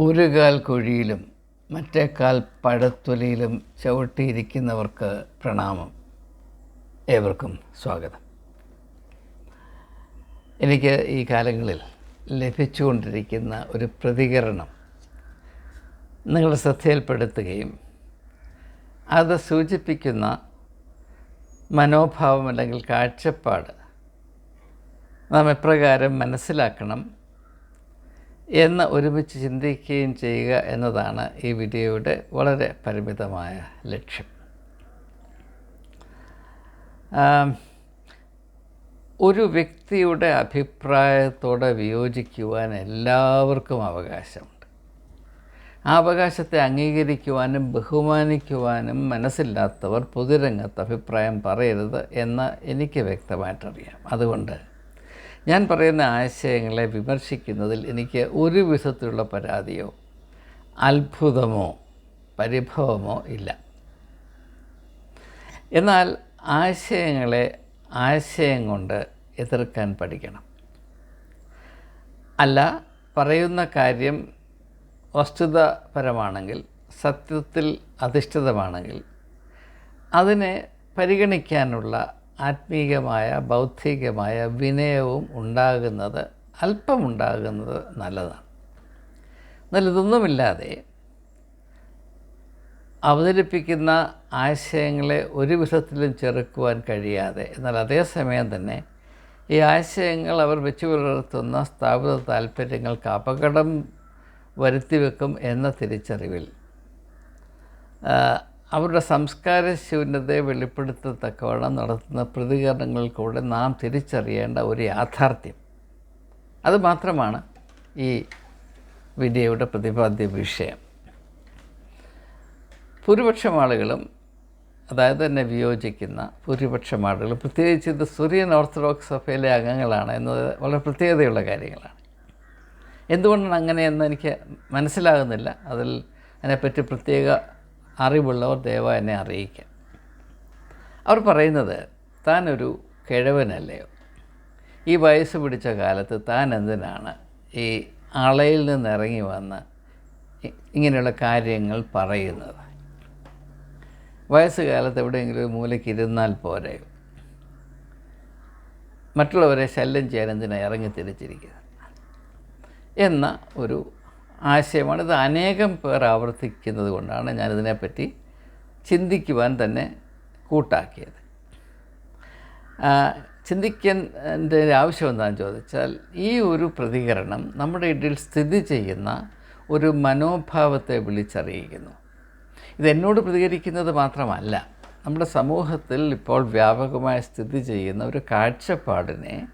ഒരു കാൽ കുഴിയിലും മറ്റേ കാൽ പഴത്തൊലിയിലും ചവിട്ടിയിരിക്കുന്നവർക്ക് പ്രണാമം. ഏവർക്കും സ്വാഗതം. എനിക്ക് ഈ കാലങ്ങളിൽ ലഭിച്ചുകൊണ്ടിരിക്കുന്ന ഒരു പ്രതികരണം നിങ്ങളുടെ ശ്രദ്ധയിൽപ്പെടുത്തുകയും അത് സൂചിപ്പിക്കുന്ന മനോഭാവം അല്ലെങ്കിൽ കാഴ്ചപ്പാട് നാം എപ്രകാരം മനസ്സിലാക്കണം എന്ന് ഒരുമിച്ച് ചിന്തിക്കുകയും ചെയ്യുക എന്നതാണ് ഈ വീഡിയോയുടെ വളരെ പരിമിതമായ ലക്ഷ്യം. ഒരു വ്യക്തിയുടെ അഭിപ്രായത്തോടെ വിയോജിക്കുവാൻ എല്ലാവർക്കും അവകാശമുണ്ട്. ആ അവകാശത്തെ അംഗീകരിക്കുവാനും ബഹുമാനിക്കുവാനും മനസ്സില്ലാത്തവർ പൊതുരംഗത്ത് അഭിപ്രായം പറയരുത് എന്ന് എനിക്ക് വ്യക്തമായിട്ടറിയാം. അതുകൊണ്ട് ഞാൻ പറയുന്ന ആശയങ്ങളെ വിമർശിക്കുന്നതിൽ എനിക്ക് ഒരു വിധത്തിലുള്ള പരാതിയോ അത്ഭുതമോ പരിഭവമോ ഇല്ല. എന്നാൽ ആശയങ്ങളെ ആശയം കൊണ്ട് എതിർക്കാൻ പഠിക്കണം. അല്ല പറയുന്ന കാര്യം വസ്തുതപരമാണെങ്കിൽ സത്യത്തിൽ അധിഷ്ഠിതമാണെങ്കിൽ അതിനെ പരിഗണിക്കാനുള്ള ആത്മീയമായ ബൗദ്ധികമായ വിനയവും ഉണ്ടാകുന്നത് അല്പമുണ്ടാകുന്നത് നല്ലതാണ്. എന്നാൽ ഇതൊന്നുമില്ലാതെ അവതരിപ്പിക്കുന്ന ആശയങ്ങളെ ഒരു വിധത്തിലും ചെറുക്കുവാൻ കഴിയാതെ എന്നാൽ അതേസമയം തന്നെ ഈ ആശയങ്ങൾ അവർ വെച്ചു പുലർത്തുന്ന സ്ഥാപിത താല്പര്യങ്ങൾക്ക് അപകടം വരുത്തിവെക്കും എന്ന തിരിച്ചറിവിൽ അവരുടെ സംസ്കാര ശൂന്യതയെ വെളിപ്പെടുത്തത്തക്കവണ്ണം നടത്തുന്ന പ്രതികരണങ്ങൾ കൂടെ നാം തിരിച്ചറിയേണ്ട ഒരു യാഥാർത്ഥ്യം. അതുമാത്രമാണ് ഈ വിദ്യയുടെ പ്രതിപാദ്യ വിഷയം. ഭൂരിപക്ഷം ആളുകളും അതായത് തന്നെ വിയോജിക്കുന്ന ഭൂരിപക്ഷം ആളുകളും പ്രത്യേകിച്ച് ഇത് സുറിയൻ ഓർത്തഡോക്സ് സഭയിലെ അംഗങ്ങളാണ് എന്നത് വളരെ പ്രത്യേകതയുള്ള കാര്യങ്ങളാണ്. എന്തുകൊണ്ടാണ് അങ്ങനെയെന്ന് എനിക്ക് മനസ്സിലാകുന്നില്ല. അതിൽ അതിനെപ്പറ്റി പ്രത്യേക അറിവുള്ളവർ ദയവായി എന്നെ അറിയിക്കാൻ. അവർ പറയുന്നത് താനൊരു കിഴവനല്ലയോ ഈ വയസ്സ് പിടിച്ച കാലത്ത് താൻ എന്തിനാണ് ഈ അളയിൽ നിന്ന് ഇറങ്ങി വന്ന് ഇങ്ങനെയുള്ള കാര്യങ്ങൾ പറയുന്നത്? വയസ്സുകാലത്ത് എവിടെയെങ്കിലും ഒരു മൂലയ്ക്ക് ഇരുന്നാൽ പോരെ? മറ്റുള്ളവരെ ശല്യം ചെയ്യാൻ എന്തിനാണ് ഇറങ്ങി തിരിച്ചിരിക്കുന്നത്? എന്ന ഒരു ആശയമാണ്. ഇത് അനേകം പേർ ആവർത്തിക്കുന്നത് കൊണ്ടാണ് ഞാനിതിനെപ്പറ്റി ചിന്തിക്കുവാൻ തന്നെ കൂട്ടാക്കിയത്. ചിന്തിക്കേണ്ട ആവശ്യം എന്താണെന്ന് ചോദിച്ചാൽ ഈ ഒരു പ്രതികരണം നമ്മുടെ ഇടയിൽ സ്ഥിതി ചെയ്യുന്ന ഒരു മനോഭാവത്തെ വിളിച്ചറിയിക്കുന്നു. ഇതെന്നോട് പ്രതികരിക്കുന്നത് മാത്രമല്ല നമ്മുടെ സമൂഹത്തിൽ ഇപ്പോൾ വ്യാപകമായി സ്ഥിതി ചെയ്യുന്ന ഒരു കാഴ്ചപ്പാടിനെ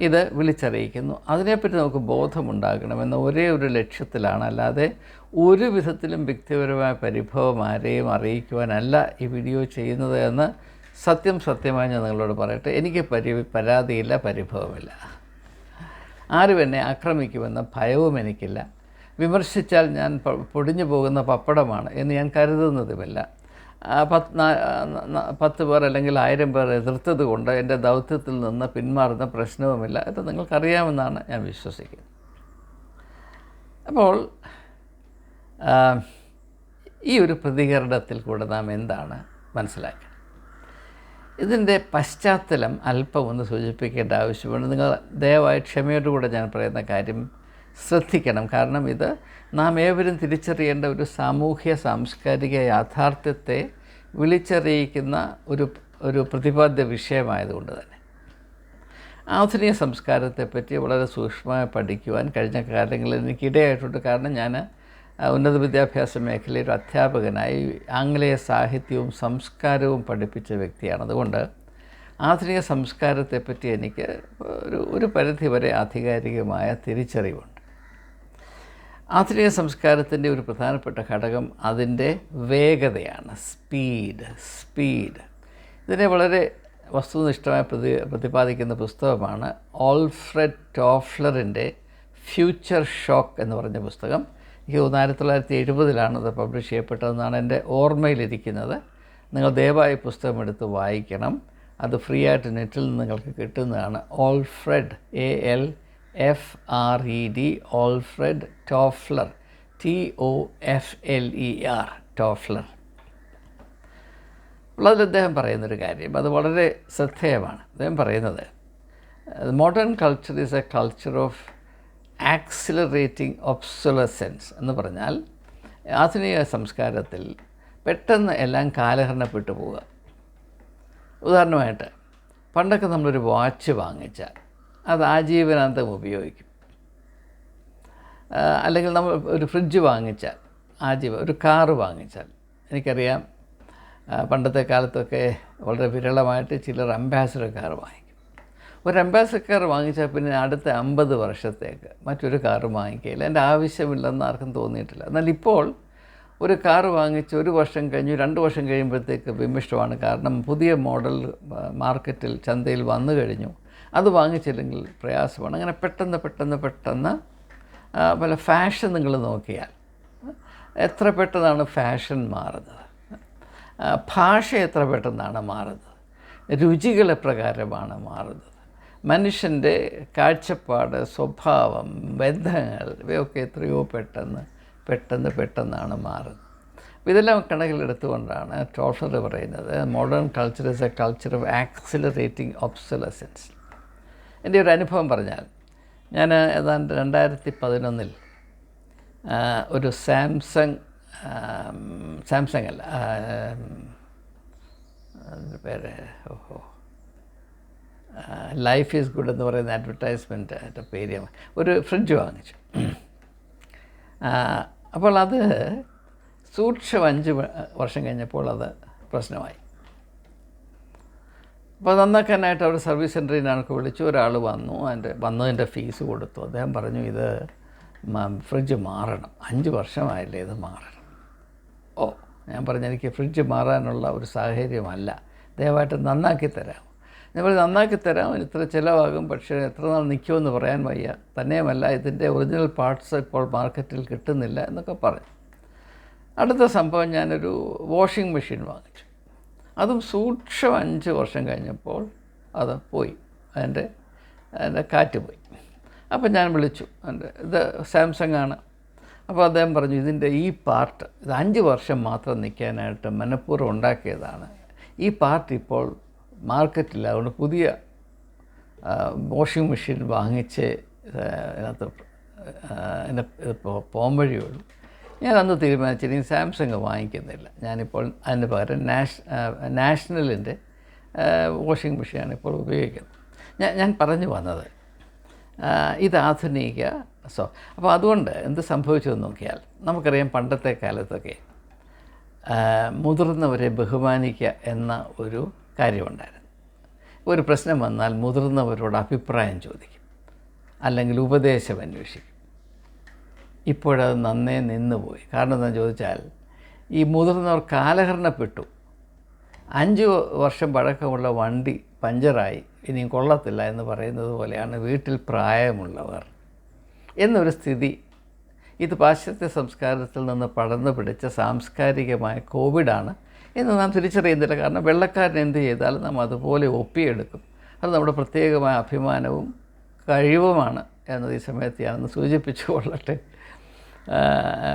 ഇത് വിളിച്ചറിയിക്കുന്നു. അതിനെപ്പറ്റി നമുക്ക് ബോധമുണ്ടാകണമെന്ന ഒരേ ഒരു ലക്ഷ്യത്തിലാണ്. അല്ലാതെ ഒരു വിധത്തിലും വ്യക്തിപരമായ പരിഭവം ആരെയും അറിയിക്കുവാനല്ല ഈ വീഡിയോ ചെയ്യുന്നത് എന്ന് സത്യം സത്യമായി ഞാൻ നിങ്ങളോട് പറയട്ടെ. എനിക്ക് പരി പരാതിയില്ല പരിഭവമില്ല. ആരും എന്നെ ആക്രമിക്കുമെന്ന ഭയവും എനിക്കില്ല. വിമർശിച്ചാൽ ഞാൻ പൊടിഞ്ഞു പോകുന്ന പപ്പടമാണ് എന്ന് ഞാൻ കരുതുന്നതുമില്ല. പത്ത് പത്ത് പേർ അല്ലെങ്കിൽ ആയിരം പേർ എതിർത്തത് കൊണ്ട് എന്റെ ദൗത്യത്തിൽ നിന്ന് പിന്മാറുന്ന പ്രശ്നവുമില്ല. ഇത് നിങ്ങൾക്കറിയാമെന്നാണ് ഞാൻ വിശ്വസിക്കുന്നത്. അപ്പോൾ ഈ ഒരു പ്രതികരണത്തിൽ കൂടെ നാം എന്താണ് മനസ്സിലാക്കുന്നത് ഇതിന്റെ പശ്ചാത്തലം അല്പം ഒന്ന് സൂചിപ്പിക്കേണ്ട ആവശ്യമുണ്ട്. നിങ്ങൾ ദയവായി ക്ഷമയോടുകൂടെ ഞാൻ പറയുന്ന കാര്യം ശ്രദ്ധിക്കണം. കാരണം ഇത് നാം ഏവരും തിരിച്ചറിയേണ്ട ഒരു സാമൂഹ്യ സാംസ്കാരിക യാഥാർത്ഥ്യത്തെ വിളിച്ചറിയിക്കുന്ന ഒരു ഒരു പ്രതിപാദ്യ വിഷയമായതുകൊണ്ട് തന്നെ. ആധുനിക സംസ്കാരത്തെപ്പറ്റി വളരെ സൂക്ഷ്മമായി പഠിക്കുവാൻ കഴിഞ്ഞ കാലങ്ങളിൽ എനിക്കിടയായിട്ടുണ്ട്. കാരണം ഞാൻ ഉന്നത വിദ്യാഭ്യാസ മേഖലയിൽ അധ്യാപകനായി ആംഗ്ലേയ സാഹിത്യവും സംസ്കാരവും പഠിപ്പിച്ച വ്യക്തിയാണ്. അതുകൊണ്ട് ആധുനിക സംസ്കാരത്തെപ്പറ്റി എനിക്ക് ഒരു ഒരു പരിധിവരെ ആധികാരികമായ തിരിച്ചറിവുണ്ട്. ആധുനിക സംസ്കാരത്തിന്റെ ഒരു പ്രധാനപ്പെട്ട ഘടകം അതിന്റെ വേഗതയാണ്. സ്പീഡ് സ്പീഡ് ഇതിനെ വളരെ വസ്തുനിഷ്ഠമായി പ്രതി പ്രതിപാദിക്കുന്ന പുസ്തകമാണ് ഓൾഫ്രെഡ് ടോഫ്ലറിന്റെ ഫ്യൂച്ചർ ഷോക്ക് എന്ന് പറഞ്ഞ പുസ്തകം. എനിക്ക് തോന്നുന്നു ആയിരത്തി തൊള്ളായിരത്തി എഴുപതിലാണ് അത് പബ്ലിഷ് ചെയ്യപ്പെട്ടതെന്നാണ് എന്റെ ഓർമ്മയിലിരിക്കുന്നത്. നിങ്ങൾ ദയവായി പുസ്തകം എടുത്ത് വായിക്കണം. അത് ഫ്രീ ആയിട്ട് നെറ്റിൽ നിന്ന് നിങ്ങൾക്ക് കിട്ടുന്നതാണ്. Alfred A L F R E D Alfred Toffler T O F L E R Toffler ഉള്ളതിൽ അദ്ദേഹം പറയുന്നൊരു കാര്യം അത് വളരെ ശ്രദ്ധേയമാണ്. അദ്ദേഹം പറയുന്നത് modern culture is a culture of accelerating obsolescence എന്ന് പറഞ്ഞാൽ ആധുനിക സംസ്കാരത്തിൽ പെട്ടെന്ന് എല്ലാം കാലഹരണപ്പെട്ടു പോവുക. ഉദാഹരണമായിട്ട് പണ്ടൊക്കെ നമ്മളൊരു വാച്ച് വാങ്ങിച്ചാൽ അത് ആജീവനാന്തം ഉപയോഗിക്കും. അല്ലെങ്കിൽ നമ്മൾ ഒരു ഫ്രിഡ്ജ് വാങ്ങിച്ചാൽ ആജീവ ഒരു കാറ് വാങ്ങിച്ചാൽ എനിക്കറിയാം പണ്ടത്തെ കാലത്തൊക്കെ വളരെ വിരളമായിട്ട് ചിലർ അംബാസഡർ കാർ വാങ്ങിക്കും. ഒരു അംബാസഡർ കാർ വാങ്ങിച്ചാൽ പിന്നെ അടുത്ത അമ്പത് വർഷത്തേക്ക് മറ്റൊരു കാർ വാങ്ങിക്കുകയില്ല എന്റെ ആവശ്യമില്ലെന്ന് ആർക്കും തോന്നിയിട്ടില്ല. എന്നാൽ ഇപ്പോൾ ഒരു കാർ വാങ്ങിച്ച് ഒരു വർഷം കഴിഞ്ഞു രണ്ട് വർഷം കഴിയുമ്പോഴത്തേക്ക് വിമിഷ്ടമാണ്. കാരണം പുതിയ മോഡൽ മാർക്കറ്റിൽ ചന്തയിൽ വന്നു കഴിഞ്ഞു. അത് വാങ്ങിച്ചില്ലെങ്കിൽ പ്രയാസമാണ്. അങ്ങനെ പെട്ടെന്ന് പെട്ടെന്ന് പെട്ടെന്ന് പല ഫാഷൻ നിങ്ങൾ നോക്കിയാൽ എത്ര പെട്ടെന്നാണ് ഫാഷൻ മാറുന്നത്? ഭാഷ എത്ര പെട്ടെന്നാണ് മാറുന്നത്? രുചികൾ എപ്രകാരമാണ് മാറുന്നത്? മനുഷ്യന്റെ കാഴ്ചപ്പാട് സ്വഭാവം ബന്ധങ്ങൾ ഇവയൊക്കെ എത്രയോ പെട്ടെന്ന് പെട്ടെന്ന് പെട്ടെന്നാണ് മാറുന്നത്. അപ്പോൾ ഇതെല്ലാം കണക്കിലെടുത്തുകൊണ്ടാണ് ടോഷർ പറയുന്നത് modern culture is a culture of accelerating obsolescence എന്റെ ഒരു അനുഭവം പറഞ്ഞാൽ ഞാൻ ഏതാണ്ട് രണ്ടായിരത്തി പതിനൊന്നിൽ ഒരു സാംസങ് സാംസങ് അല്ല പേര് ഓഹോ ലൈഫ് ഈസ് ഗുഡ് എന്ന് പറയുന്ന അഡ്വർടൈസ്മെന്റ് അതിന്റെ പേര് ഒരു ഫ്രിഡ്ജ് വാങ്ങിച്ചു. അപ്പോൾ അത് സൂക്ഷ്മം അഞ്ച് വർഷം കഴിഞ്ഞപ്പോൾ അത് പ്രശ്നമായി. അപ്പോൾ നന്നാക്കാനായിട്ട് അവർ സർവീസ് സെന്ററിൽ നിന്നൊക്കെ വിളിച്ചു. ഒരാൾ വന്നു. അതിന്റെ വന്നതിന്റെ ഫീസ് കൊടുത്തു. അദ്ദേഹം പറഞ്ഞു ഇത് ഫ്രിഡ്ജ് മാറണം. അഞ്ച് വർഷമായില്ലേ ഇത് മാറണം. ഓ ഞാൻ പറഞ്ഞു എനിക്ക് ഫ്രിഡ്ജ് മാറാനുള്ള ഒരു സാഹചര്യമല്ല. ദയവായിട്ട് നന്നാക്കി തരാം ഞാൻ പറഞ്ഞു നന്നാക്കി തരാം. ഇത്ര ചിലവാകും. പക്ഷേ എത്ര നാൾ നിൽക്കുമെന്ന് പറയാൻ വയ്യ. തന്നെയുമല്ല ഇതിന്റെ ഒറിജിനൽ പാർട്സ് ഇപ്പോൾ മാർക്കറ്റിൽ കിട്ടുന്നില്ല എന്നൊക്കെ പറഞ്ഞു. അടുത്ത സംഭവം ഞാനൊരു വാഷിംഗ് മെഷീൻ വാങ്ങിച്ചു. അതും സൂക്ഷ്മം അഞ്ച് വർഷം കഴിഞ്ഞപ്പോൾ അത് പോയി. അതിന്റെ അതിന്റെ കാറ്റ് പോയി. അപ്പോൾ ഞാൻ വിളിച്ചു. എന്റെ ഇത് സാംസങ് ആണ്. അപ്പോൾ അദ്ദേഹം പറഞ്ഞു ഇതിന്റെ ഈ പാർട്ട് ഇത് അഞ്ച് വർഷം മാത്രം നിൽക്കാനായിട്ട് മനഃപൂർവം ഉണ്ടാക്കിയതാണ്. ഈ പാർട്ട് ഇപ്പോൾ മാർക്കറ്റിൽ അതുകൊണ്ട് പുതിയ വാഷിംഗ് മെഷീൻ വാങ്ങിച്ച് ഇതിനകത്ത് ഇതിന്റെ പോകാൻ വഴിയുള്ളൂ ഞാൻ അന്ന് തീരുമാനിച്ചു ഇനി സാംസങ് വാങ്ങിക്കുന്നില്ല. ഞാനിപ്പോൾ അതിന് പകരം നാഷ് നാഷണലിന്റെ വാഷിംഗ് മെഷീനാണ് ഇപ്പോൾ ഉപയോഗിക്കുന്നത്. ഞാൻ ഞാൻ പറഞ്ഞു വന്നത് ഇത് ആധുനിക സോ അപ്പോൾ അതുകൊണ്ട് എന്ത് സംഭവിച്ചതെന്ന് നോക്കിയാൽ നമുക്കറിയാം പണ്ടത്തെ കാലത്തൊക്കെ മുതിർന്നവരെ ബഹുമാനിക്കുക എന്ന ഒരു കാര്യമുണ്ടായിരുന്നു. ഒരു പ്രശ്നം വന്നാൽ മുതിർന്നവരോട് അഭിപ്രായം ചോദിക്കും. അല്ലെങ്കിൽ ഉപദേശം അന്വേഷിക്കും. ഇപ്പോഴത് നന്നേ നിന്നുപോയി. കാരണം എന്താണെന്ന് ചോദിച്ചാൽ ഈ മുതിർന്നവർ കാലഹരണപ്പെട്ടു. അഞ്ച് വർഷം പഴക്കമുള്ള വണ്ടി പഞ്ചറായി. ഇനിയും കൊള്ളത്തില്ല എന്ന് പറയുന്നത് പോലെയാണ് വീട്ടിൽ പ്രായമുള്ളവർ. എന്നൊരു സ്ഥിതി. ഇത് പാശ്ചാത്യ സംസ്കാരത്തിൽ നിന്ന് പടർന്നു പിടിച്ച സാംസ്കാരികമായ കോവിഡാണ്. എന്ന് നാം തിരിച്ചറിയുന്നില്ല. കാരണം വെള്ളക്കാരൻ എന്ത് ചെയ്താലും നാം അതുപോലെ ഒപ്പിയെടുക്കും. അത് നമ്മുടെ പ്രത്യേകമായ അഭിമാനവും കഴിവുമാണ് എന്നത് ഈ സമയത്ത് ഞാനൊന്ന് സൂചിപ്പിച്ചു കൊള്ളട്ടെ.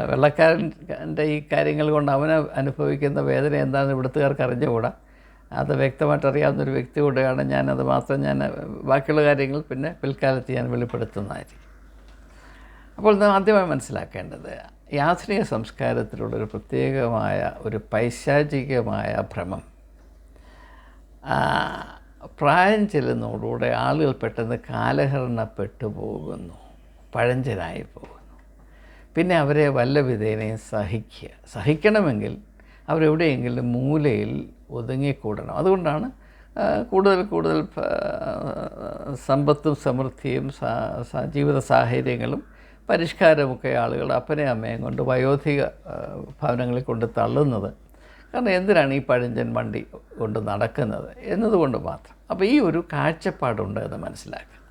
വെള്ളക്കാരന്റെ ഈ കാര്യങ്ങൾ കൊണ്ട് അവന് അനുഭവിക്കുന്ന വേദന എന്താണെന്ന് ഇവിടുത്തുകാർക്ക് അറിഞ്ഞുകൂടാ. അത് വ്യക്തമായിട്ട് അറിയാവുന്നൊരു വ്യക്തി കൂടെയാണ് അത് മാത്രം ഞാൻ ബാക്കിയുള്ള കാര്യങ്ങൾ പിന്നെ പിൽക്കാലത്ത് ഞാൻ വെളിപ്പെടുത്തുന്നതായിരിക്കും. അപ്പോൾ നാം ആദ്യമായി മനസ്സിലാക്കേണ്ടത് ഈ ആധുനിക സംസ്കാരത്തിലുള്ളൊരു പ്രത്യേകമായ ഒരു പൈശാചികമായ ഭ്രമം. പ്രായം ചെല്ലുന്നതോടുകൂടെ ആളുകൾ പെട്ടെന്ന് കാലഹരണപ്പെട്ടു പോകുന്നു. പഴഞ്ചനായി പോകുന്നു. പിന്നെ അവരെ വല്ല വിധേനയും സഹിക്കുക. സഹിക്കണമെങ്കിൽ അവരെവിടെയെങ്കിലും മൂലയിൽ ഒതുങ്ങിക്കൂടണം. അതുകൊണ്ടാണ് കൂടുതൽ കൂടുതൽ സമ്പത്തും സമൃദ്ധിയും ജീവിത സാഹചര്യങ്ങളും പരിഷ്കാരമൊക്കെ ആളുകൾ അപ്പനെ അമ്മയും കൊണ്ട് വയോധിക ഭവനങ്ങളിൽ കൊണ്ട് തള്ളുന്നത്. കാരണം എന്തിനാണ് ഈ പഴഞ്ചൻ വണ്ടി കൊണ്ട് നടക്കുന്നത് എന്നതുകൊണ്ട് മാത്രം. അപ്പോൾ ഈ ഒരു കാഴ്ചപ്പാടുണ്ട് എന്ന് മനസ്സിലാക്കുക.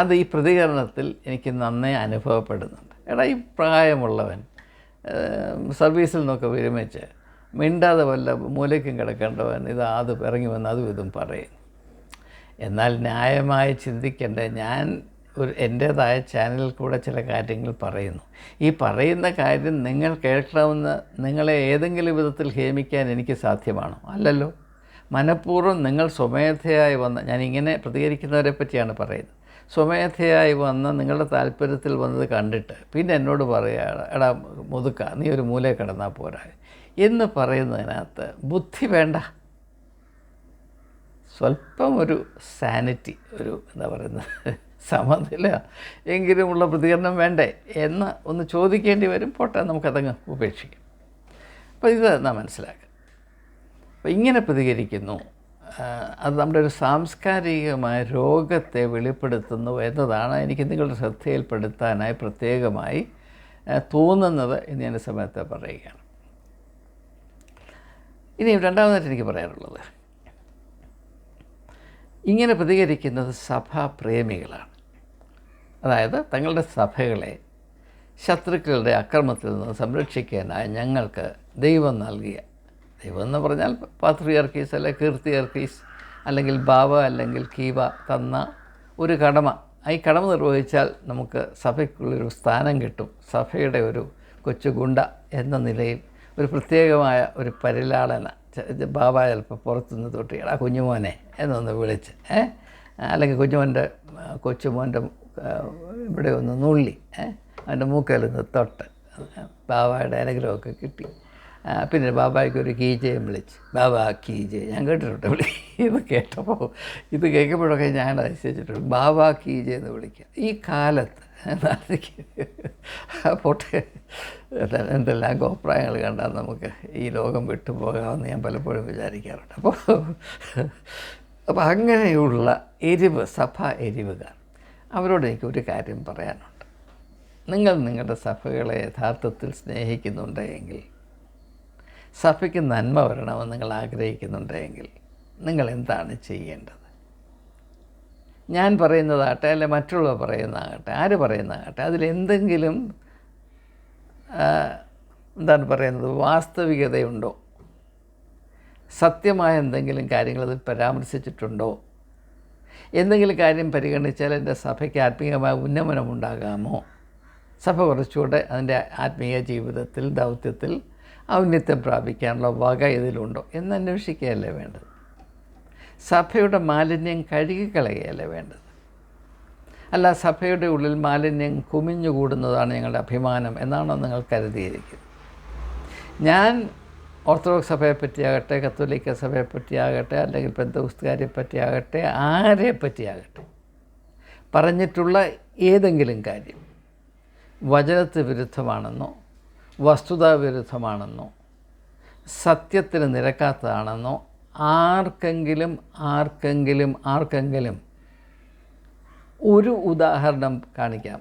അത് ഈ പ്രതികരണത്തിൽ എനിക്ക് നന്നേ അനുഭവപ്പെടുന്നുണ്ട്. എടാ ഈ പ്രായമുള്ളവൻ സർവീസിൽ നിന്നൊക്കെ വിരമിച്ച് മിണ്ടാതെ വല്ല മൂലയ്ക്കും കിടക്കേണ്ടവൻ ഇത് അത് ഇറങ്ങി വന്ന് അതും ഇതും പറയും. എന്നാൽ ന്യായമായി ചിന്തിക്കേണ്ട ഞാൻ ഒരു എന്റേതായ ചാനലിൽ കൂടെ ചില കാര്യങ്ങൾ പറയുന്നു. ഈ പറയുന്ന കാര്യം നിങ്ങൾ കേൾക്കണമെന്ന് നിങ്ങളെ ഏതെങ്കിലും വിധത്തിൽ ഹേമിക്കാൻ എനിക്ക് സാധ്യമാണോ? അല്ലല്ലോ. മനഃപൂർവം നിങ്ങൾ സ്വമേധയായി വന്ന ഞാനിങ്ങനെ പ്രതികരിക്കുന്നവരെ പറ്റിയാണ് പറയുന്നത്. സ്വമേധയായി വന്ന് നിങ്ങളുടെ താല്പര്യത്തിൽ വന്നത് കണ്ടിട്ട് പിന്നെ എന്നോട് പറയുക എടാ മുതുക്ക നീ ഒരു മൂലയിൽ കിടന്നാൽ പോരാ. എന്ന് പറയുന്നതിനകത്ത് ബുദ്ധി വേണ്ട. സ്വല്പം ഒരു സാനിറ്റി ഒരു എന്താ പറയുന്നത് സമനില എങ്കിലുമുള്ള പ്രതികരണം വേണ്ടേ എന്ന് ഒന്ന് ചോദിക്കേണ്ടി വരും. പോട്ടെ നമുക്കതങ്ങ് ഉപേക്ഷിക്കാം. അപ്പോൾ ഇത് നാം മനസ്സിലാക്കുക അപ്പോൾ ഇങ്ങനെ പ്രതികരിക്കുന്നു. അത് നമ്മുടെ ഒരു സാംസ്കാരികമായ രോഗത്തെ വെളിപ്പെടുത്തുന്നു എന്നതാണ് എനിക്ക് നിങ്ങളുടെ ശ്രദ്ധയിൽപ്പെടുത്താനായി പ്രത്യേകമായി തോന്നുന്നത് എന്ന് ഞാൻ സമയത്ത് പറയുകയാണ്. ഇനി രണ്ടാമതായിട്ട് എനിക്ക് പറയാനുള്ളത്. ഇങ്ങനെ പ്രതികരിക്കുന്നത് സഭാപ്രേമികളാണ് അതായത് തങ്ങളുടെ സഭകളെ ശത്രുക്കളുടെ അക്രമത്തിൽ നിന്ന് സംരക്ഷിക്കാനായി ഞങ്ങൾക്ക് ദൈവം നൽകിയ ദൈവം എന്ന് പറഞ്ഞാൽ പാത്രിയർക്കീസ് അല്ലെ കീർത്തിയർക്കീസ് അല്ലെങ്കിൽ ബാവ അല്ലെങ്കിൽ കീവ തന്ന ഒരു കടമ. ഈ കടമ നിർവഹിച്ചാൽ നമുക്ക് സഭയ്ക്കുള്ളൊരു സ്ഥാനം കിട്ടും. സഭയുടെ ഒരു കൊച്ചുഗുണ്ട എന്ന നിലയിൽ ഒരു പ്രത്യേകമായ ഒരു പരിലാളന. ബാബ ചിലപ്പോൾ പുറത്തുനിന്ന് തൊട്ട് ആ കുഞ്ഞുമോനെ എന്നൊന്ന് വിളിച്ച് ഏ? അല്ലെങ്കിൽ കുഞ്ഞുമോന്റെ കൊച്ചുമോന്റെ ഇവിടെ ഒന്ന് നുള്ളി ഏ? അവന്റെ മൂക്കലൊന്ന് തൊട്ട്. ബാബായുടെ അനുഗ്രഹമൊക്കെ കിട്ടി. പിന്നെ ബാബായ്ക്ക് ഒരു കീജയും വിളിച്ച്. ബാബ കീജെ ഞാൻ കേട്ടിട്ടുണ്ട് വിളി. ഇത് കേട്ടപ്പോൾ ഇത് കേൾക്കുമ്പോഴൊക്കെ ഞാൻ അനുസരിച്ചിട്ടുണ്ട് ബാബ കീജെ എന്ന് വിളിക്കുക ഈ കാലത്ത് പോട്ടെ എന്ത- എന്തെല്ലാം കോപ്രായങ്ങൾ കണ്ടാൽ നമുക്ക് ഈ ലോകം വിട്ടുപോകാമെന്ന് ഞാൻ പലപ്പോഴും വിചാരിക്കാറുണ്ട്. അപ്പോൾ അപ്പോൾ അങ്ങനെയുള്ള എരിവ് സഭ എരിവുകാർ അവരോട് എനിക്ക് ഒരു കാര്യം പറയാനുണ്ട്. നിങ്ങൾ നിങ്ങളുടെ സഭകളെ യഥാർത്ഥത്തിൽ സ്നേഹിക്കുന്നുണ്ടെങ്കിൽ സഭയ്ക്ക് നന്മ വരണമെന്ന് നിങ്ങൾ ആഗ്രഹിക്കുന്നുണ്ടെങ്കിൽ നിങ്ങൾ എന്താണ് ചെയ്യേണ്ടത്? ഞാൻ പറയുന്നതാകട്ടെ അല്ലെ മറ്റുള്ളവർ പറയുന്നതാകട്ടെ ആര് പറയുന്നതാകട്ടെ അതിലെന്തെങ്കിലും എന്താണ് പറയുന്നത് വാസ്തവികതയുണ്ടോ? സത്യമായ എന്തെങ്കിലും കാര്യങ്ങൾ അതിൽ പരാമർശിച്ചിട്ടുണ്ടോ? എന്തെങ്കിലും കാര്യം പരിഗണിച്ചാൽ എന്റെ സഭയ്ക്ക് ആത്മീയമായ ഉന്നമനമുണ്ടാകാമോ? സഭ കുറച്ചുകൂടെ അതിന്റെ ആത്മീയ ജീവിതത്തിൽ ദൗത്യത്തിൽ ഔന്നത്യം പ്രാപിക്കാനുള്ള വക ഇതിലുണ്ടോ? എന്ന് അന്വേഷിക്കുകയല്ലേ വേണ്ടത്. സഭയുടെ മാലിന്യം കഴുകിക്കളയുകയല്ലേ വേണ്ടത്. അല്ല സഭയുടെ ഉള്ളിൽ മാലിന്യം കുമിഞ്ഞുകൂടുന്നതാണ് ഞങ്ങളുടെ അഭിമാനം എന്നാണോ നിങ്ങൾ കരുതിയിരിക്കുന്നത്. ഞാൻ ഓർത്തഡോക്സ് സഭയെ പറ്റിയാകട്ടെ കത്തോലിക്ക സഭയെ പറ്റിയാകട്ടെ അല്ലെങ്കിൽ പെന്തകുസ്തുകാരെ പറ്റിയാകട്ടെ ആരെ പറ്റിയാകട്ടെ പറഞ്ഞിട്ടുള്ള ഏതെങ്കിലും കാര്യം വചനത്തിന് വിരുദ്ധമാണെന്നോ വസ്തുതാ വിരുദ്ധമാണെന്നോ സത്യത്തിന് നിരക്കാത്തതാണെന്നോ ആർക്കെങ്കിലും ആർക്കെങ്കിലും ആർക്കെങ്കിലും ഒരു ഉദാഹരണം കാണിക്കാം.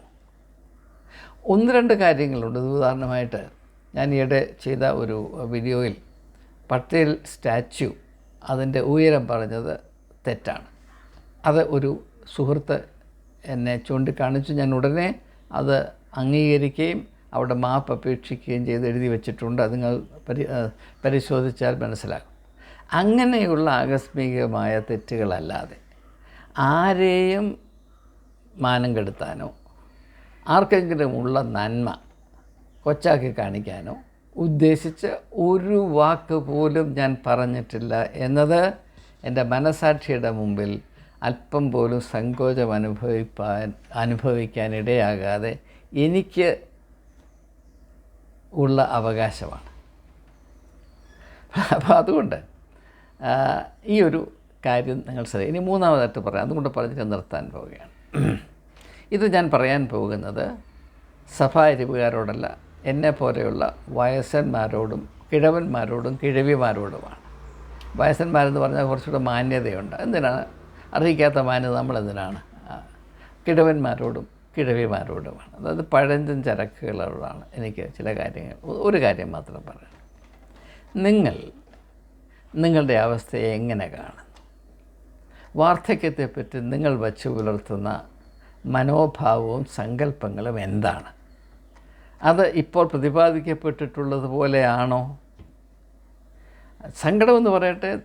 ഒന്ന് രണ്ട് കാര്യങ്ങളുണ്ട്. ഉദാഹരണമായിട്ട് ഞാൻ ഈയിടെ ചെയ്ത ഒരു വീഡിയോയിൽ പട്ടേൽ സ്റ്റാച്യു അതിന്റെ ഉയരം പറഞ്ഞത് തെറ്റാണ്. അത് ഒരു സുഹൃത്ത് എന്നെ ചൂണ്ടിക്കാണിച്ചു. ഞാൻ ഉടനെ അത് അംഗീകരിക്കുകയും അവിടെ മാപ്പ് അപേക്ഷിക്കുകയും ചെയ്ത് എഴുതി വെച്ചിട്ടുണ്ട്. അത് നിങ്ങൾ പരി പരിശോധിച്ചാൽ മനസ്സിലാകും. അങ്ങനെയുള്ള ആകസ്മികമായ തെറ്റുകളല്ലാതെ ആരെയും മാനം കെടുത്താനോ ആർക്കെങ്കിലും ഉള്ള നന്മ കൊച്ചാക്കി കാണിക്കാനോ ഉദ്ദേശിച്ച് ഒരു വാക്ക് പോലും ഞാൻ പറഞ്ഞിട്ടില്ല എന്നത് എന്റെ മനസാക്ഷിയുടെ മുമ്പിൽ അല്പം പോലും സങ്കോചം അനുഭവിപ്പാൻ അനുഭവിക്കാനിടയാകാതെ എനിക്ക് ഉള്ള അവകാശമാണ്. അപ്പോൾ അതുകൊണ്ട് ഈ ഒരു കാര്യം നിങ്ങൾ ശ്രദ്ധിക്കുക ഇനി മൂന്നാമതായിട്ട് പറയാം. അതുകൊണ്ട് പറഞ്ഞിട്ട് നിർത്താൻ പോവുകയാണ്. ഇത് ഞാൻ പറയാൻ പോകുന്നത് സഭാരിവുകാരോടല്ല എന്നെ പോലെയുള്ള വയസ്സന്മാരോടും കിഴവന്മാരോടും കിഴവിമാരോടുമാണ്. വയസ്സന്മാരെന്ന് പറഞ്ഞാൽ കുറച്ചുകൂടെ മാന്യതയുണ്ട്. എന്തിനാണ്? അറിയിക്കാത്ത മാന്യത നമ്മളെന്തിനാണ്? കിഴവന്മാരോടും കിഴവിമാരോടുമാണ്. അതായത് പഴഞ്ചൻ ചരക്കുകളോടാണ് എനിക്ക് ചില കാര്യങ്ങൾ ഒരു കാര്യം മാത്രം പറയാം നിങ്ങൾ നിങ്ങളുടെ അവസ്ഥയെ എങ്ങനെ കാണുന്നു? വാർദ്ധക്യത്തെപ്പറ്റി നിങ്ങൾ വച്ച് പുലർത്തുന്ന മനോഭാവവും സങ്കല്പങ്ങളും എന്താണ്? അത് ഇപ്പോൾ പ്രതിപാദിക്കപ്പെട്ടിട്ടുള്ളത് പോലെയാണോ? സങ്കടമെന്ന് പറയട്ടെ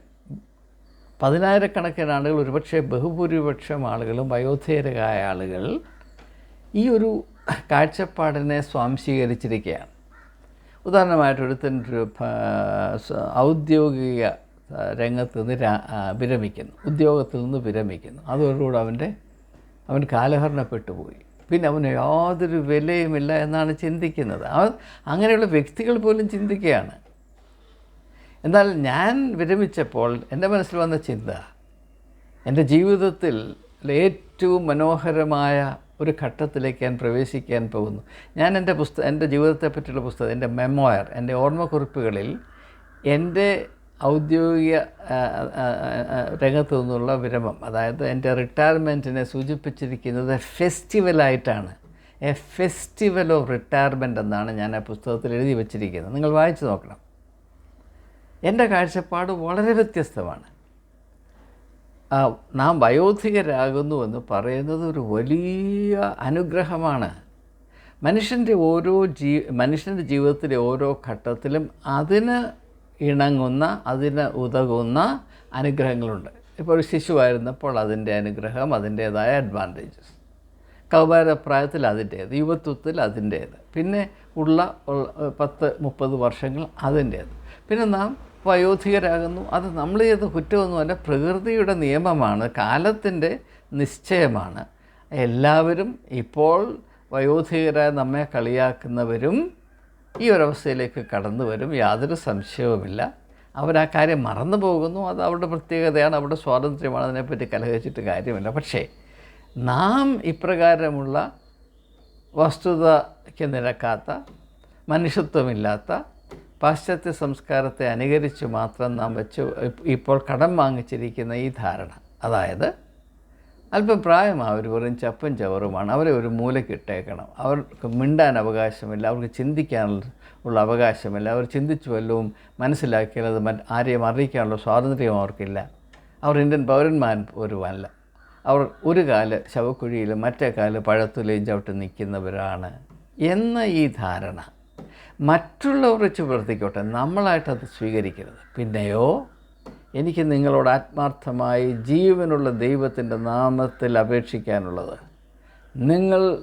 പതിനായിരക്കണക്കിന് ആളുകൾ ഒരുപക്ഷെ ബഹുഭൂരിപക്ഷം ആളുകളും വയോധേയരായ ആളുകൾ ഈ ഒരു കാഴ്ചപ്പാടിനെ സ്വാംശീകരിച്ചിരിക്കുകയാണ്. ഉദാഹരണമായിട്ട് ഒരുത്തൻ ഒരു ഭ- സ- ഔദ്യോഗിക രംഗത്ത് നിന്ന് വിരമിക്കുന്നു. ഉദ്യോഗത്തിൽ നിന്ന് വിരമിക്കുന്നു. അതോടുകൂടി അവന്റെ അവൻ കാലഹരണപ്പെട്ടു പോയി. പിന്നെ അവന് യാതൊരു വിലയുമില്ല എന്നാണ് ചിന്തിക്കുന്നത്. അവൻ അങ്ങനെയുള്ള വ്യക്തികൾ പോലും ചിന്തിക്കുകയാണ്. എന്നാൽ ഞാൻ വിരമിച്ചപ്പോൾ എന്റെ മനസ്സിൽ വന്ന ചിന്ത എന്റെ ജീവിതത്തിൽ ഏറ്റവും മനോഹരമായ ഒരു ഘട്ടത്തിലേക്ക് ഞാൻ പ്രവേശിക്കാൻ പോകുന്നു. ഞാൻ എന്റെ പുസ്തകം എന്റെ ജീവിതത്തെ പറ്റിയുള്ള പുസ്തകം എന്റെ മെമ്മോയർ എന്റെ ഓർമ്മക്കുറിപ്പുകളിൽ എന്റെ ഔദ്യോഗിക രംഗത്തു നിന്നുള്ള വിരമം അതായത് എന്റെ റിട്ടയർമെന്റിനെ സൂചിപ്പിച്ചിരിക്കുന്നത് ഫെസ്റ്റിവലായിട്ടാണ്. എ ഫെസ്റ്റിവൽ ഓഫ് റിട്ടയർമെന്റ് എന്നാണ് ഞാൻ ആ പുസ്തകത്തിൽ എഴുതി വച്ചിരിക്കുന്നത്. നിങ്ങൾ വായിച്ചു നോക്കണം. എന്റെ കാഴ്ചപ്പാട് വളരെ വ്യത്യസ്തമാണ്. നാം വയോധികരാകുന്നുവെന്ന് പറയുന്നത് ഒരു വലിയ അനുഗ്രഹമാണ്. മനുഷ്യന്റെ ഓരോ ജീ മനുഷ്യന്റെ ജീവിതത്തിലെ ഓരോ ഘട്ടത്തിലും അതിന് ഇണങ്ങുന്ന അതിന് ഉതകുന്ന അനുഗ്രഹങ്ങളുണ്ട്. ഇപ്പോൾ ഒരു ശിശുവായിരുന്നപ്പോൾ അതിന്റെ അനുഗ്രഹം അതിന്റേതായ അഡ്വാന്റേജസ് കൗമാരപ്രായത്തിൽ അതിന്റേത് യുവത്വത്തിൽ അതിന്റേത് പിന്നെ ഉള്ള പത്ത് മുപ്പത് വർഷങ്ങൾ അതിന്റേത്. പിന്നെ നാം വയോധികരാകുന്നു. അത് നമ്മൾ ചെയ്ത കുറ്റമൊന്നുമല്ല പ്രകൃതിയുടെ നിയമമാണ് കാലത്തിന്റെ നിശ്ചയമാണ്. എല്ലാവരും ഇപ്പോൾ വയോധികരായ നമ്മെ കളിയാക്കുന്നവരും ഈ ഒരവസ്ഥയിലേക്ക് കടന്നു വരും യാതൊരു സംശയവുമില്ല. അവർ ആ കാര്യം മറന്നു പോകുന്നു അത് അവരുടെ പ്രത്യേകതയാണ് അവരുടെ സ്വാതന്ത്ര്യമാണ് അതിനെപ്പറ്റി കലഹിച്ചിട്ട് കാര്യമില്ല. പക്ഷേ നാം ഇപ്രകാരമുള്ള വസ്തുതയ്ക്ക് നിരക്കാത്ത മനുഷ്യത്വമില്ലാത്ത പാശ്ചാത്യ സംസ്കാരത്തെ അനുകരിച്ച് മാത്രം നാം വെച്ച് ഇപ്പോൾ കടം വാങ്ങിച്ചിരിക്കുന്ന ഈ ധാരണ. അതായത് അല്പം പ്രായമാവർ വെറും ചപ്പും ചവറുമാണ്. അവരെ ഒരു മൂലയ്ക്ക് ഇട്ടേക്കണം. അവർക്ക് മിണ്ടാൻ അവകാശമില്ല. അവർക്ക് ചിന്തിക്കാനുള്ള ഉള്ള അവകാശമില്ല. അവർ ചിന്തിച്ചു വല്ലതും മനസ്സിലാക്കിയാൽ അത് ആരെയും അറിയിക്കാനുള്ള സ്വാതന്ത്ര്യം അവർക്കില്ല. അവർ ഇന്ത്യൻ പൗരന്മാർ പോലുമല്ല അവർ ഒരു കാൽ ശവക്കുഴിയിലും മറ്റേ കാൽ പഴത്തുലയും ചവിട്ടി നിൽക്കുന്നവരാണ്. എന്ന ഈ ധാരണ മറ്റുള്ളവർ വെച്ച് പ്രവർത്തിക്കോട്ടെ നമ്മളായിട്ടത് സ്വീകരിക്കരുത്. പിന്നെയോ എനിക്ക് നിങ്ങളോട് ആത്മാർത്ഥമായി ജീവനുള്ള ദൈവത്തിന്റെ നാമത്തിൽ അപേക്ഷിക്കാനുള്ളത്. നിങ്ങൾ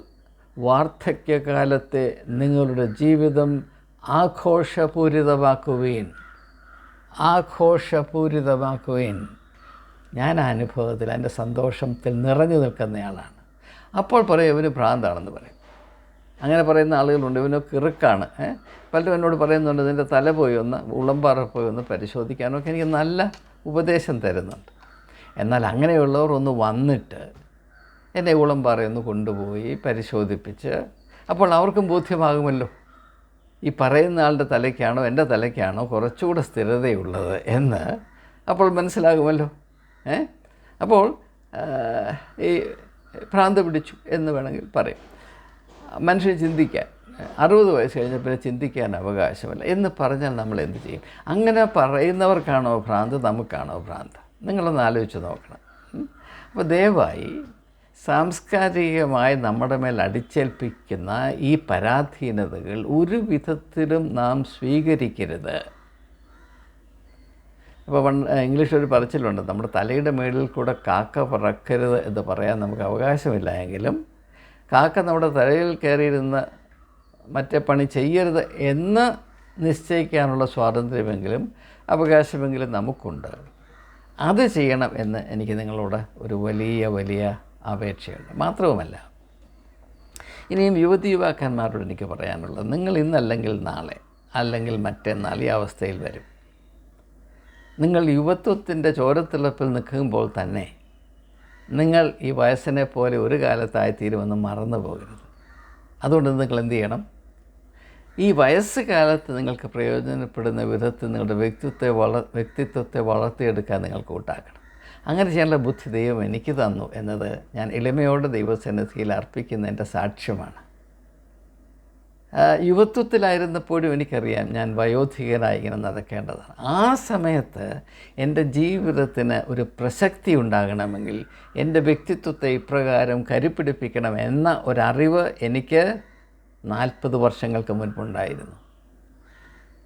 വാർദ്ധക്യകാലത്തെ നിങ്ങളുടെ ജീവിതം ആഘോഷപൂരിതമാക്കുവീൻ. ആഘോഷപൂരിതമാക്കുവീൻ. ഞാൻ അനുഭവത്തിൽ എന്റെ സന്തോഷത്തിൽ നിറഞ്ഞു നിൽക്കുന്നയാളാണ്. അപ്പോൾ പറയും ഇവന് ഭ്രാന്താണെന്ന് പറയും. അങ്ങനെ പറയുന്ന ആളുകളുണ്ട്. ഇവനൊക്കെ കിറുക്കാണ്? പലരും എന്നോട് പറയുന്നുണ്ട് ഇതിന്റെ തല പോയി ഒന്ന് ഉളമ്പാറ പോയി ഒന്ന് പരിശോധിക്കാനൊക്കെ എനിക്ക് നല്ല ഉപദേശം തരുന്നുണ്ട്. എന്നാൽ അങ്ങനെയുള്ളവർ ഒന്ന് വന്നിട്ട് എന്നെ ഉളമ്പാറയൊന്ന് കൊണ്ടുപോയി പരിശോധിപ്പിച്ച് അപ്പോൾ അവർക്കും ബോധ്യമാകുമല്ലോ. ഈ പറയുന്ന ആളുടെ തലയ്ക്കാണോ എന്റെ തലയ്ക്കാണോ കുറച്ചുകൂടെ സ്ഥിരതയുള്ളത് എന്ന് അപ്പോൾ മനസ്സിലാകുമല്ലോ. ഏ? അപ്പോൾ ഈ ഭ്രാന്ത് പിടിച്ചു എന്ന് വേണമെങ്കിൽ പറയും. മനുഷ്യൻ ചിന്തിക്കാൻ അറുപത് വയസ്സ് കഴിഞ്ഞാൽ പിന്നെ ചിന്തിക്കാൻ അവകാശമില്ല. എന്ന് പറഞ്ഞാൽ നമ്മൾ എന്ത് ചെയ്യും? അങ്ങനെ പറയുന്നവർക്കാണോ ഭ്രാന്ത്? നമുക്കാണോ ഭ്രാന്ത്? നിങ്ങളൊന്ന് ആലോചിച്ച് നോക്കണം. അപ്പോൾ ദയവായി സാംസ്കാരികമായി നമ്മുടെ മേൽ അടിച്ചേൽപ്പിക്കുന്ന ഈ പരാധീനതകൾ ഒരു വിധത്തിലും നാം സ്വീകരിക്കരുത്. ഇപ്പോൾ പണ്ട് ഇംഗ്ലീഷ് ഒരു പറച്ചിലുണ്ട് നമ്മുടെ തലയുടെ മേളിൽ കൂടെ കാക്ക പറക്കരുത് എന്ന് പറയാൻ നമുക്ക് അവകാശമില്ല എങ്കിലും കാക്ക നമ്മുടെ തലയിൽ കയറിയിരുന്ന് മറ്റേ പണി ചെയ്യരുത് എന്ന് നിശ്ചയിക്കാനുള്ള സ്വാതന്ത്ര്യമെങ്കിലും അവകാശമെങ്കിലും നമുക്കുണ്ട്. അത് ചെയ്യണം എന്ന് എനിക്ക് നിങ്ങളോട് ഒരു വലിയ വലിയ അപേക്ഷയുണ്ട്. മാത്രവുമല്ല ഇനിയും യുവതി യുവാക്കന്മാരോട് എനിക്ക് പറയാനുള്ളത് നിങ്ങൾ ഇന്നല്ലെങ്കിൽ നാളെ അല്ലെങ്കിൽ മറ്റന്നാൾ ഈ അവസ്ഥയിൽ വരും. നിങ്ങൾ യുവത്വത്തിന്റെ ചോരത്തിളപ്പിൽ നിൽക്കുമ്പോൾ തന്നെ നിങ്ങൾ ഈ വയസ്സിനെ പോലെ ഒരു കാലത്തായിത്തീരുമെന്ന് മറന്നു പോകരുത്. അതുകൊണ്ട് നിങ്ങൾ എന്ത് ചെയ്യണം? ഈ വയസ്സ് കാലത്ത് നിങ്ങൾക്ക് പ്രയോജനപ്പെടുന്ന വിധത്തിൽ നിങ്ങളുടെ വ്യക്തിത്വത്തെ വള വ്യക്തിത്വത്തെ വളർത്തിയെടുക്കാൻ നിങ്ങൾ കൂട്ടാക്കണം അങ്ങനെ ചെയ്യാനുള്ള ബുദ്ധി ദൈവം എനിക്ക് തന്നു എന്നത് ഞാൻ എളിമയോടെ ദൈവസന്നിധിയിൽ അർപ്പിക്കുന്ന എന്റെ സാക്ഷ്യമാണ്. യുവത്വത്തിലായിരുന്നപ്പോഴും എനിക്കറിയാം ഞാൻ വയോധികനായി ഇങ്ങനെ നടക്കേണ്ടതാണ്. ആ സമയത്ത് എന്റെ ജീവിതത്തിന് ഒരു പ്രസക്തി ഉണ്ടാകണമെങ്കിൽ എന്റെ വ്യക്തിത്വത്തെ ഇപ്രകാരം കരുപ്പിടിപ്പിക്കണം എന്ന ഒരറിവ് എനിക്ക് നാൽപ്പത് വർഷങ്ങൾക്ക് മുൻപുണ്ടായിരുന്നു.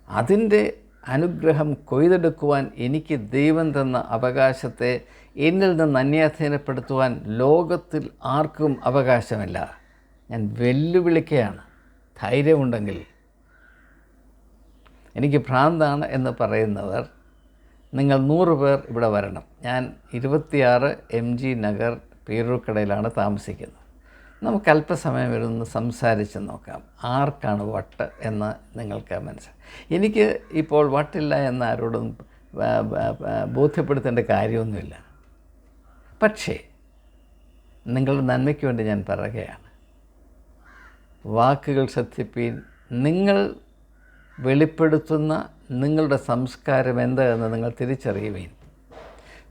അതിന്റെ അനുഗ്രഹം കൊയ്തെടുക്കുവാൻ എനിക്ക് ദൈവം തന്ന അവകാശത്തെ എന്നിൽ നിന്ന് അന്യാധീനപ്പെടുത്തുവാൻ ലോകത്തിൽ ആർക്കും അവകാശമില്ല. ഞാൻ വെല്ലുവിളിക്കുകയാണ് ധൈര്യമുണ്ടെങ്കിൽ എനിക്ക് ഭ്രാന്താണ് എന്ന് പറയുന്നവർ നിങ്ങൾ നൂറ് പേർ ഇവിടെ വരണം. ഞാൻ ഇരുപത്തിയാറ് എം ജി നഗർ പേരൂർക്കടയിലാണ് താമസിക്കുന്നത്. നമുക്ക് അല്പസമയം ഇരുന്ന് സംസാരിച്ച് നോക്കാം. ആർക്കാണ് വട്ട് എന്ന് നിങ്ങൾക്ക് മനസ്സിലായി. എനിക്ക് ഇപ്പോൾ വട്ടില്ല എന്ന് ആരോടും ബോധ്യപ്പെടുത്തേണ്ട കാര്യമൊന്നുമില്ല. പക്ഷേ നിങ്ങളുടെ നന്മയ്ക്ക് വേണ്ടി ഞാൻ പറയുകയാണ്. വാക്കുകൾ ശ്രദ്ധിപ്പീൻ നിങ്ങൾ വെളിപ്പെടുത്തുന്ന നിങ്ങളുടെ സംസ്കാരം എന്താണെന്ന് നിങ്ങൾ തിരിച്ചറിയുവീൻ.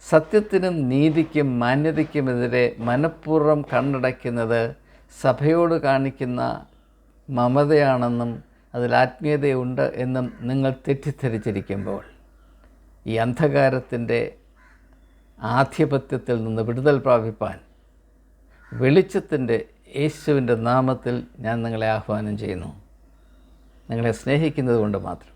സത്യത്തിനും നീതിക്കും മാന്യതയ്ക്കുമെതിരെ മനഃപൂർവം കണ്ണടയ്ക്കുന്നത് സഭയോട് കാണിക്കുന്ന മമതയാണെന്നും അതിൽ ആത്മീയതയുണ്ട് എന്നും നിങ്ങൾ തെറ്റിദ്ധരിച്ചിരിക്കുമ്പോൾ ഈ അന്ധകാരത്തിന്റെ ആധിപത്യത്തിൽ നിന്ന് വിടുതൽ പ്രാപിപ്പാൻ വെളിച്ചത്തിന്റെ യേശുവിന്റെ നാമത്തിൽ ഞാൻ നിങ്ങളെ ആഹ്വാനം ചെയ്യുന്നു. നിങ്ങളെ സ്നേഹിക്കുന്നത് കൊണ്ട് മാത്രം.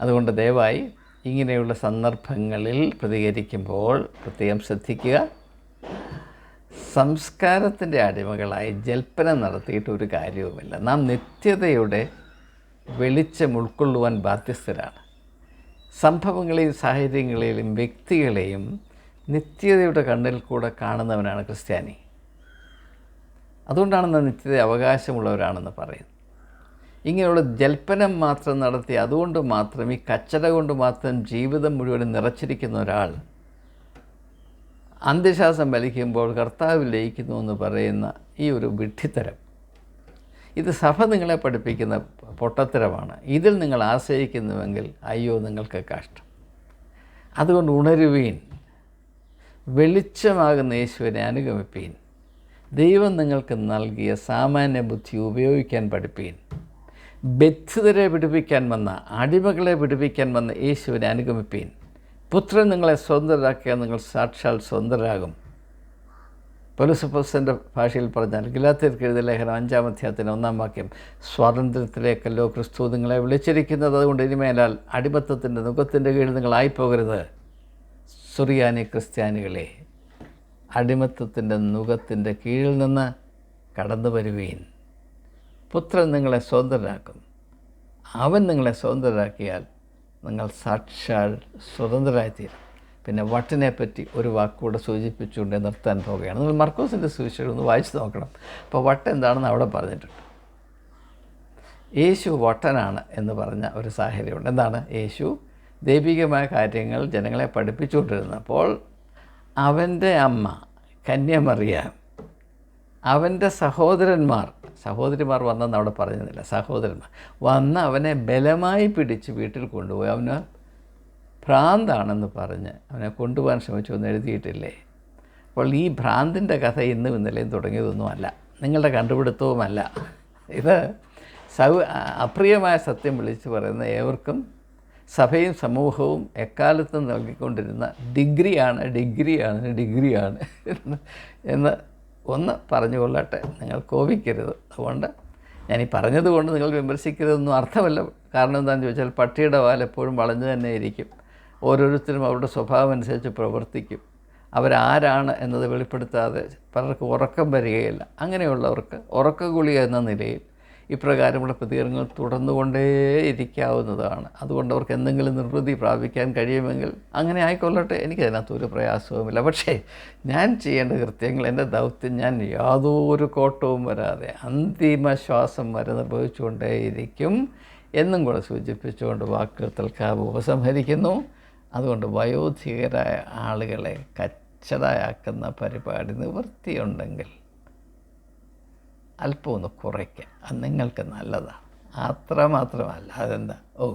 അതുകൊണ്ട് ദയവായി ഇങ്ങനെയുള്ള സന്ദർഭങ്ങളിൽ പ്രതികരിക്കുമ്പോൾ പ്രത്യേകം ശ്രദ്ധിക്കുക. സംസ്കാരത്തിന്റെ അടിമകളായി ജൽപ്പന നടത്തിയിട്ട് ഒരു കാര്യവുമില്ല. നാം നിത്യതയുടെ വെളിച്ചം ഉൾക്കൊള്ളുവാൻ ബാധ്യസ്ഥരാണ്. സംഭവങ്ങളെയും സാഹചര്യങ്ങളെയും വ്യക്തികളെയും നിത്യതയുടെ കണ്ണിൽ കൂടെ കാണുന്നവനാണ് ക്രിസ്ത്യാനി. അതുകൊണ്ടാണ് നാം നിത്യത അവകാശമുള്ളവരാണെന്ന് പറയുന്നത്. ഇങ്ങനെയുള്ള ജൽപ്പനം മാത്രം നടത്തി അതുകൊണ്ട് മാത്രം ഈ കച്ചട കൊണ്ട് മാത്രം ജീവിതം മുഴുവൻ നിറച്ചിരിക്കുന്ന ഒരാൾ അന്ത്യശ്വാസം വലിക്കുമ്പോൾ കർത്താവ് ലയിക്കുന്നു എന്ന് പറയുന്ന ഈ ഒരു വിഡ്ഢിത്തരം. ഇത് സഭ നിങ്ങളെ പഠിപ്പിക്കുന്ന പൊട്ടത്തരമാണ്. ഇതിൽ നിങ്ങൾ ആശ്രയിക്കുന്നുവെങ്കിൽ അയ്യോ നിങ്ങൾക്ക് കഷ്ടം. അതുകൊണ്ട് ഉണരുവീൻ. വെളിച്ചമാകുന്ന യേശുവിനെ അനുഗമിപ്പീൻ. ദൈവം നിങ്ങൾക്ക് നൽകിയ സാമാന്യ ബുദ്ധി ഉപയോഗിക്കാൻ പഠിപ്പീൻ. ബദ്ധിതരെ വിടുവിക്കാൻ വന്ന അടിമകളെ വിടുവിക്കാൻ വന്ന യേശുവിനെ അനുഗമിപ്പീൻ. പുത്രൻ നിങ്ങളെ സ്വതന്ത്രരാക്കിയാൽ നിങ്ങൾ സാക്ഷാൽ സ്വതന്ത്രരാകും പൊലുസപ്പസിന്റെ ഭാഷയിൽ പറഞ്ഞാൽ ഗിലാത്തിർക്ക് എഴുതിയ ലേഖനം അഞ്ചാം അധ്യായത്തിന് ഒന്നാം വാക്യം സ്വാതന്ത്ര്യത്തിലേക്കല്ലോ ക്രിസ്തു നിങ്ങളെ വിളിച്ചിരിക്കുന്നത് അതുകൊണ്ട് ഇനിമേലാൽ അടിമത്തത്തിന്റെ മുഖത്തിന്റെ കീഴിൽ നിങ്ങളായിപ്പോകരുത്. സുറിയാനി ക്രിസ്ത്യാനികളെ അടിമത്തത്തിന്റെ നുഖത്തിന്റെ കീഴിൽ നിന്ന് കടന്നു വരുവീൻ. പുത്രൻ നിങ്ങളെ സ്വതന്ത്രരാക്കും അവൻ നിങ്ങളെ സ്വതന്ത്രരാക്കിയാൽ നിങ്ങൾ സാക്ഷാൽ സ്വതന്ത്രരായിത്തീരും. പിന്നെ വട്ടിനെ പറ്റി ഒരു വാക്കുകൂടെ സൂചിപ്പിച്ചുകൊണ്ട് നിർത്താൻ പോവുകയാണ്. നിങ്ങൾ മർക്കോസിന്റെ സുവിശേഷം ഒന്ന് വായിച്ചു നോക്കണം. അപ്പോൾ വട്ട് എന്താണെന്ന് അവിടെ പറഞ്ഞിട്ടുണ്ട്. യേശു വട്ടനാണ് എന്ന് പറഞ്ഞ ഒരു സാഹചര്യമുണ്ട്. എന്താണ്? യേശു ദൈവികമായ കാര്യങ്ങൾ ജനങ്ങളെ പഠിപ്പിച്ചുകൊണ്ടിരുന്നപ്പോൾ അവന്റെ അമ്മ കന്യമറിയ അവന്റെ സഹോദരന്മാർ സഹോദരിമാർ വന്നെന്ന് അവിടെ പറഞ്ഞില്ല സഹോദരന്മാർ വന്ന് അവനെ ബലമായി പിടിച്ച് വീട്ടിൽ കൊണ്ടുപോയി. അവന് ഭ്രാന്താണെന്ന് പറഞ്ഞ് അവനെ കൊണ്ടുപോകാൻ ശ്രമിച്ചു എന്ന് എഴുതിയിട്ടില്ലേ? അപ്പോൾ ഈ ഭ്രാന്തിന്റെ കഥ ഇന്നും ഇന്നലെയും തുടങ്ങിയതൊന്നുമല്ല നിങ്ങളുടെ കണ്ടുപിടുത്തവുമല്ല. ഇത് സൗ അപ്രിയമായ സത്യം വിളിച്ച് പറയുന്ന ഏവർക്കും സഭയും സമൂഹവും എക്കാലത്തും നൽകിക്കൊണ്ടിരുന്ന ഡിഗ്രിയാണ് ഡിഗ്രിയാണ് ഡിഗ്രിയാണ് എന്ന് ഒന്ന് പറഞ്ഞുകൊള്ളട്ടെ. നിങ്ങൾ കോപിക്കരുത്. അതുകൊണ്ട് ഞാൻ ഈ പറഞ്ഞതുകൊണ്ട് നിങ്ങൾ വിമർശിക്കരുതെന്നും അർത്ഥമല്ല. കാരണം എന്താണെന്ന് ചോദിച്ചാൽ പട്ടിയുടെ വാൽ എപ്പോഴും വളഞ്ഞു തന്നെ ഇരിക്കും. ഓരോരുത്തരും അവരുടെ സ്വഭാവം അനുസരിച്ച് പ്രവർത്തിക്കും. അവരാരാണ് എന്നത് വെളിപ്പെടുത്താതെ പലർക്കും ഉറക്കം വരികയില്ല. അങ്ങനെയുള്ളവർക്ക് ഉറക്കഗുളിക എന്ന നിലയിൽ ഇപ്രകാരമുള്ള പ്രതികരണങ്ങൾ തുടർന്നുകൊണ്ടേയിരിക്കാവുന്നതാണ്. അതുകൊണ്ട് അവർക്ക് എന്തെങ്കിലും നിർവൃതി പ്രാപിക്കാൻ കഴിയുമെങ്കിൽ അങ്ങനെ ആയിക്കൊള്ളട്ടെ. എനിക്ക് എനിക്കതിനകത്ത് ഒരു പ്രയാസവുമില്ല. പക്ഷേ ഞാൻ ചെയ്യേണ്ട കൃത്യങ്ങൾ എന്റെ ദൗത്യം ഞാൻ യാതൊരു കോട്ടവും വരാതെ അന്തിമ ശ്വാസം വരെ നിർവഹിച്ചുകൊണ്ടേയിരിക്കും എന്നും കൂടെ സൂചിപ്പിച്ചുകൊണ്ട് വാക്കുകൾ തൽക്കാലം ഉപസംഹരിക്കുന്നു. അതുകൊണ്ട് വയോധികരായ ആളുകളെ കച്ചടയാക്കുന്ന പരിപാടി നിവൃത്തിയുണ്ടെങ്കിൽ അല്പം ഒന്ന് കുറയ്ക്കുക അത് നിങ്ങൾക്ക് നല്ലതാണ്. അത്ര മാത്രമല്ല അതെന്താ? ഓ